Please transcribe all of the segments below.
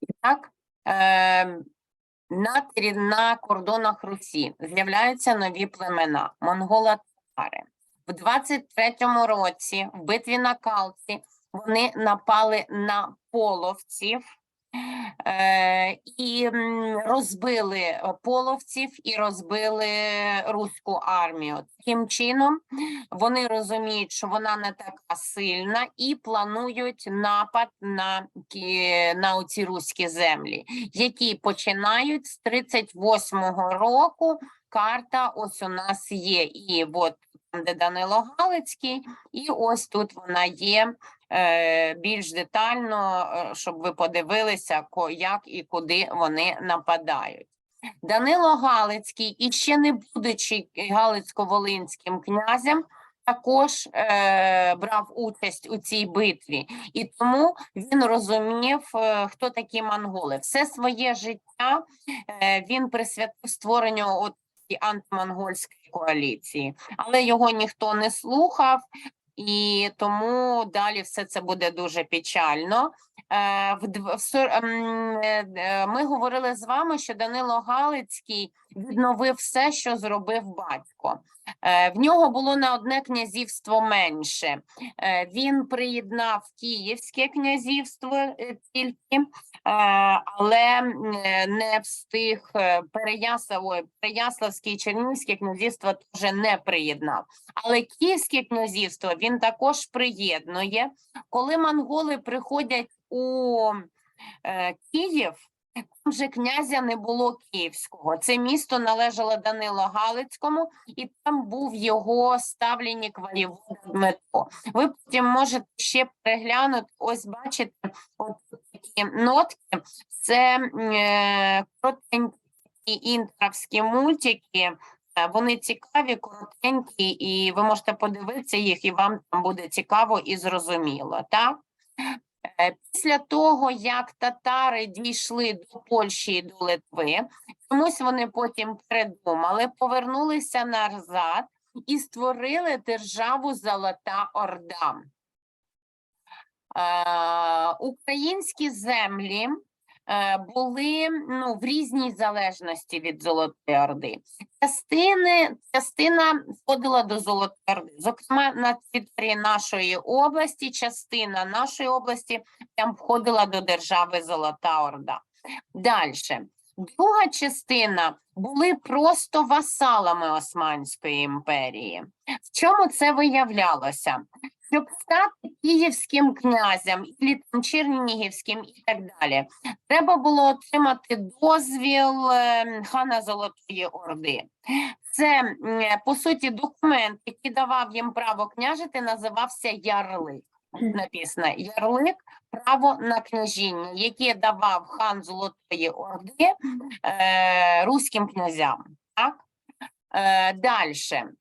І так, е, на, тері- на кордонах Русі з'являються нові племена монголо-татари. В 23-му році в битві на Калці вони напали на половців і розбили е, половців і розбили руську армію. Таким чином вони розуміють, що вона не така сильна, і планують напад на, на оці руські землі, які починають з 38-го року. Карта ось у нас є, і от там, де Данило Галицький, і ось тут вона є е, більш детально, е, щоб ви подивилися, як і куди вони нападають. Данило Галицький, і ще не будучи Галицько-Волинським князем, також е, брав участь у цій битві, і тому він розумів, е, хто такі монголи. Все своє життя е, він присвятив створенню от антимонгольської коаліції, але його ніхто не слухав, і тому далі все це буде дуже печально. Е, е, е, Ми говорили з вами, що Данило Галицький відновив все, що зробив батько. Е, В нього було на одне князівство менше. Е, Він приєднав Київське князівство е, тільки, але не встиг Переяславське і Чернігівське князівство теж не приєднав. Але Київське князівство він також приєднує. Коли монголи приходять у Київ, вже князя не було київського. Це місто належало Данило Галицькому, і там був його ставленник воєвода Дмитро. Ви потім можете ще переглянути. Ось бачите, от такі нотки. Це е, коротенькі інтеровські мультики. Е, Вони цікаві, коротенькі, і ви можете подивитися їх, і вам там буде цікаво і зрозуміло. Так? Е, Після того, як татари дійшли до Польщі і до Литви, чомусь вони потім передумали, повернулися назад і створили державу Золота Орда. Е, Українські землі були ну, в різній залежності від Золотої Орди. Частини, частина входила до Золотої Орди. Зокрема, на території нашої області, частина нашої області там входила до держави Золота Орда. Далі. Друга частина були просто васалами Османської імперії. В чому це виявлялося? Щоб стати київським князем, і там Чернігівським і так далі, треба було отримати дозвіл е, хана Золотої Орди. Це, по суті, документ, який давав їм право княжити, називався ярлик. Написано ярлик право на княжіння, яке давав хан Золотої Орди е, руським князям. Так? Е, Далі.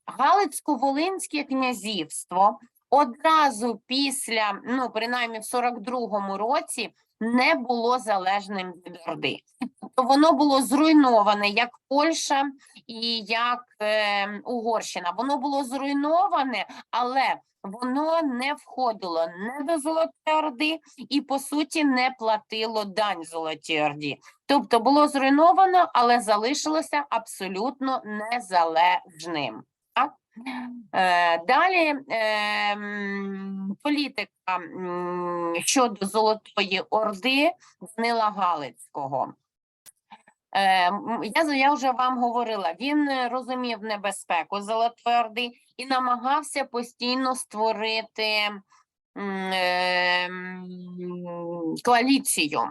Галицько-Волинське князівство одразу після, ну, принаймні в 42-му році, не було залежним від Орди. Тобто воно було зруйноване як Польща і як е, Угорщина. Воно було зруйноване, але воно не входило не до Золотої Орди і, по суті, не платило дань Золотій Орді. Тобто було зруйновано, але залишилося абсолютно незалежним. Е, Далі е, політика щодо Золотої Орди Данила Галицького. Е, Я, я вже вам говорила, він розумів небезпеку Золотої Орди і намагався постійно створити м, е, м, коаліцію.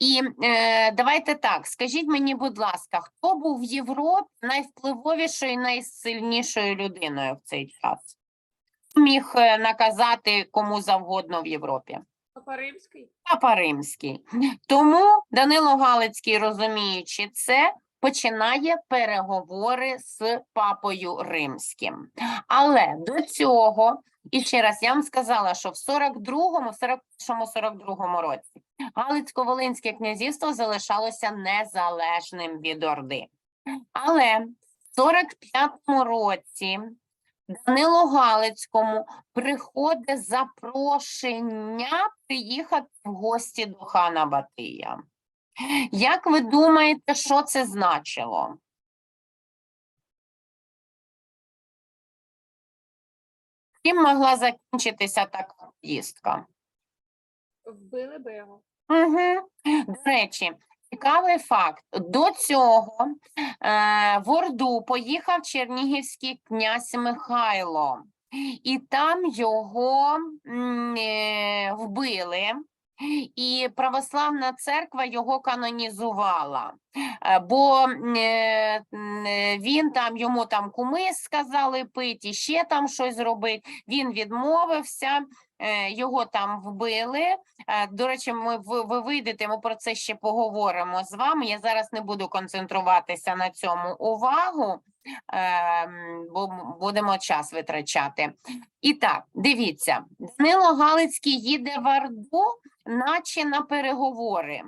І е, давайте так, скажіть мені, будь ласка, хто був в Європі найвпливовішою, найсильнішою людиною в цей час? Міг е, наказати кому завгодно в Європі? Папа Римський. Папа Римський. Тому Данило Галицький, розуміючи це, починає переговори з папою римським. Але до цього, і ще раз я вам сказала, що в 42-му, в 41-му, 42-му році Галицько-Волинське князівство залишалося незалежним від Орди. Але в 45-му році Данилу Галицькому приходить запрошення приїхати в гості до хана Батия. Як ви думаєте, що це значило? Чим могла закінчитися така поїздка? Вбили би його. Угу. До речі, цікавий факт. До цього е, в Орду поїхав чернігівський князь Михайло, і там його е, вбили. І православна церква його канонізувала, Е, бо е, е, він там йому там куми сказали пити, ще там щось зробити. Він відмовився, його там вбили. До речі, ми ви, ви вийдете, ми про це ще поговоримо з вами. Я зараз не буду концентруватися на цьому увагу, бо будемо час витрачати. І так, дивіться, Данило Галицький їде в Орду, наче на переговори.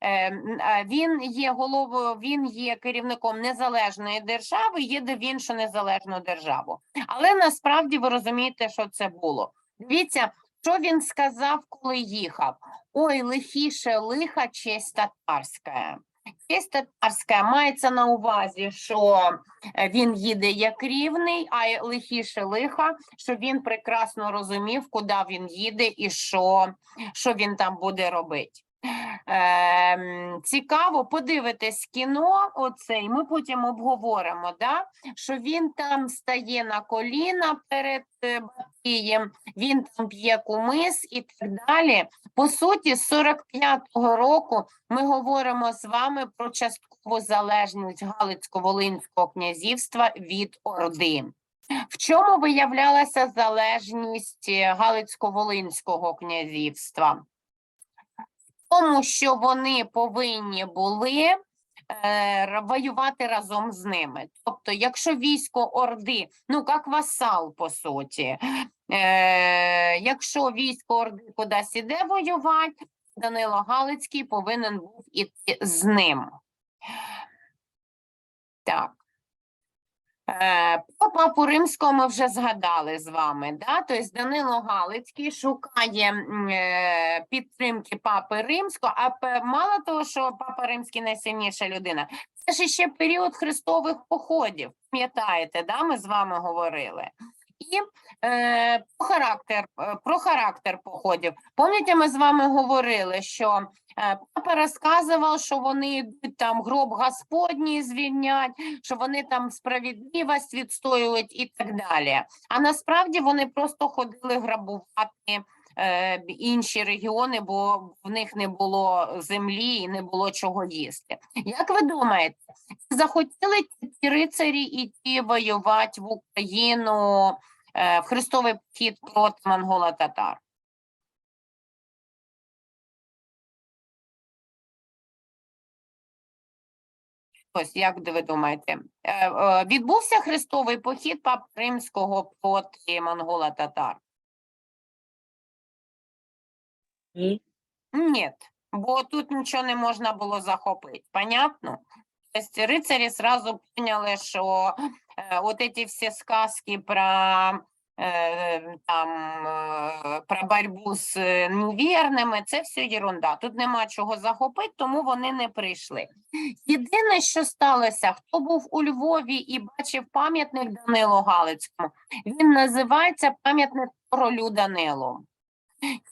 Ем, Він є головою, він є керівником незалежної держави, їде в іншу незалежну державу. Але насправді ви розумієте, що це було. Дивіться, що він сказав, коли їхав. Ой, лихіше лиха честь татарська. Честь татарська мається на увазі, що е, він їде як рівний, а й лихіше лиха, що він прекрасно розумів, куди він їде і що, що він там буде робити. Ем, цікаво, подивитись кіно, оцей, ми потім обговоримо, да? що він там стає на коліна перед е, Батиєм, він там п'є кумис і так далі. По суті, з 45-го року ми говоримо з вами про часткову залежність Галицько-Волинського князівства від Орди. В чому виявлялася залежність е, Галицько-Волинського князівства? В тому, що вони повинні були е, воювати разом з ними. Тобто, якщо військо Орди, ну як васал, по суті, е, якщо військо Орди кудись іде воювати, Данило Галицький повинен був іти з ним. Так. Е, Про папу римського ми вже згадали з вами. Да? Тобто Данило Галицький шукає е, підтримки папи римського, а мало того, що папа римський найсильніша людина, це ж ще період хрестових походів. Пам'ятаєте, да? ми з вами говорили. І е, характер, е, про характер походів. Пам'ятаєте, ми з вами говорили, що е, папа розказував, що вони йдуть там гроб Господній звільнять, що вони там справедливість відстоюють і так далі. А насправді вони просто ходили грабувати е, інші регіони, бо в них не було землі і не було чого їсти. Як ви думаєте, захотіли ті рицарі іти воювати в Україну в хрестовий похід проти монголо-татар? Ось як ви думаєте, Е, е, відбувся хрестовий похід папи римського проти монголо-татар? Ні. Ні, бо тут нічого не можна було захопити. Понятно? Тобто рицарі сразу поняли, що е, от ці всі сказки про, е, там, е, про боротьбу з невірними, це все ерунда. Тут нема чого захопити, тому вони не прийшли. Єдине, що сталося, хто був у Львові і бачив пам'ятник Данилу Галицькому, він називається пам'ятник королю Данилу.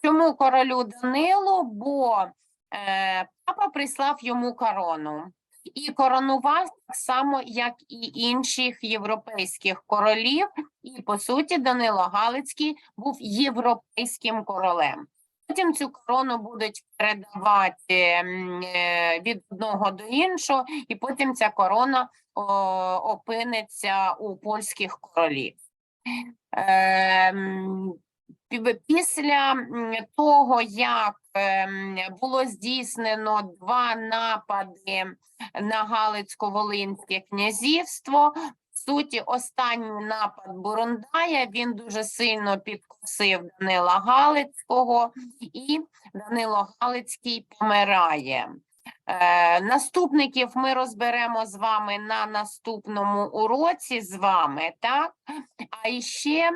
Чому королю Данилу? Бо е, папа прислав йому корону і коронував так само, як і інших європейських королів. І по суті, Данило Галицький був європейським королем. Потім цю корону будуть передавати е, від одного до іншого, і потім ця корона опиниться у польських королів. Ем, Після того, як ем, було здійснено два напади на Галицько-Волинське князівство, суті, останній напад Бурундая він дуже сильно підкосив Данила Галицького, і Данило Галицький помирає. Е, наступників ми розберемо з вами на наступному уроці з вами, так? А ще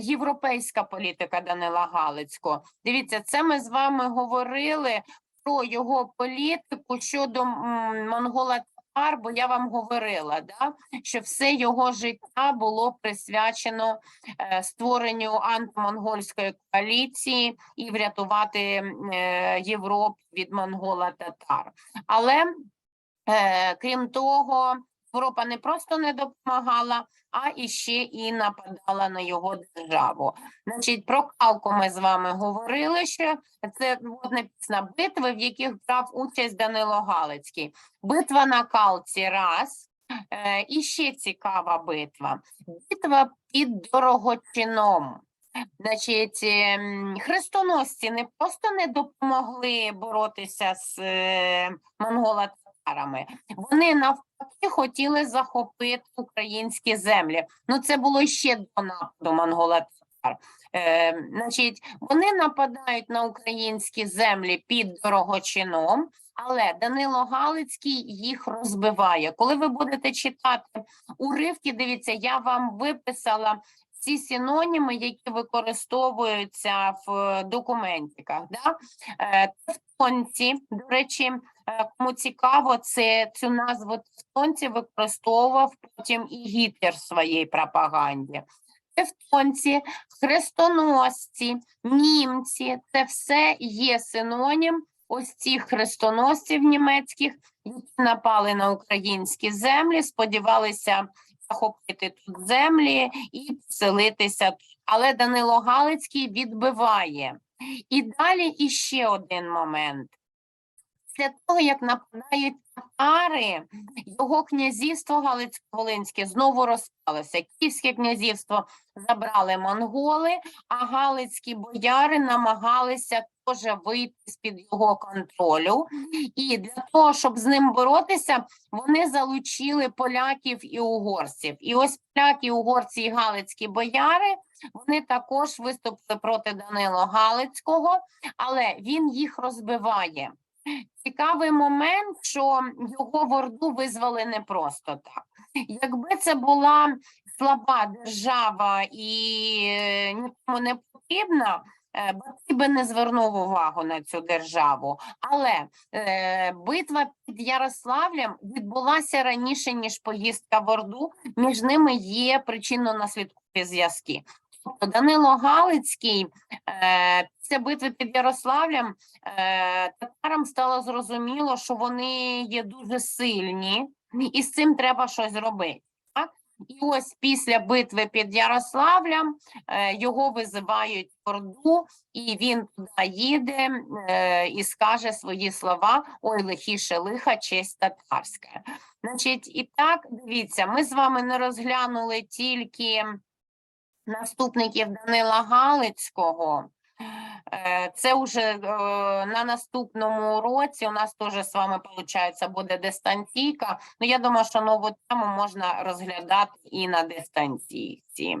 європейська політика Данила Галицького. Дивіться, це ми з вами говорили про його політику щодо монгола бо я вам говорила, да, що все його життя було присвячено е, створенню антимонгольської коаліції і врятувати е, Європу від монгола татар. Але е, крім того, Європа не просто не допомагала, а іще і нападала на його державу. Значить, про Калку ми з вами говорили, що це от написано битви, в яких брав участь Данило Галицький. Битва на Калці раз. Е, і ще цікава битва. Битва під Дорогочином. Значить, ем, хрестоносці не просто не допомогли боротися з е, монголо-татарами, вони навпаки хотіли захопити українські землі. Ну, це було ще до нападу монголо-татар. Е, значить, вони нападають на українські землі під Дорогочином, але Данило Галицький їх розбиває. Коли ви будете читати уривки, дивіться, я вам виписала ці синоніми, які використовуються в документиках. Да? Тевтонці, до речі, кому цікаво, це цю назву тевтонці використовував потім і Гітлер в своїй пропаганді. Тевтонці, хрестоносці, німці це все є синонім ось цих хрестоносців німецьких, які напали на українські землі, сподівалися захопити тут землі і поселитися. тут. Але Данило Галицький відбиває. І далі іще один момент. Після того, як нападають татари, його князівство Галицько-Волинське знову розпалося. Київське князівство забрали монголи, а галицькі бояри намагалися теж вийти з-під його контролю. І для того, щоб з ним боротися, вони залучили поляків і угорців. І ось поляки, угорці і галицькі бояри вони також виступили проти Данило Галицького, але він їх розбиває. Цікавий момент, що його в Орду визвали не просто так. Якби це була слаба держава і е, нікому не потрібна, е, Батий би не звернув увагу на цю державу. Але е, битва під Ярославлем відбулася раніше, ніж поїздка в Орду. Між ними є причинно-наслідкові зв'язки. Тобто Данило Галицький е, після битви під Ярославлем е, татарам стало зрозуміло, що вони є дуже сильні, і з цим треба щось робити. І ось після битви під Ярославлем е, його визивають в Орду, і він туди їде е, і скаже свої слова: Ой, лихіше лиха, честь татарська. Значить, і так, дивіться, ми з вами не розглянули тільки наступників Данила Галицького. Е, Це вже е, на наступному році у нас теж з вами, виходить, буде дистанційка. Ну, я думаю, що нову тему можна розглядати і на дистанційці.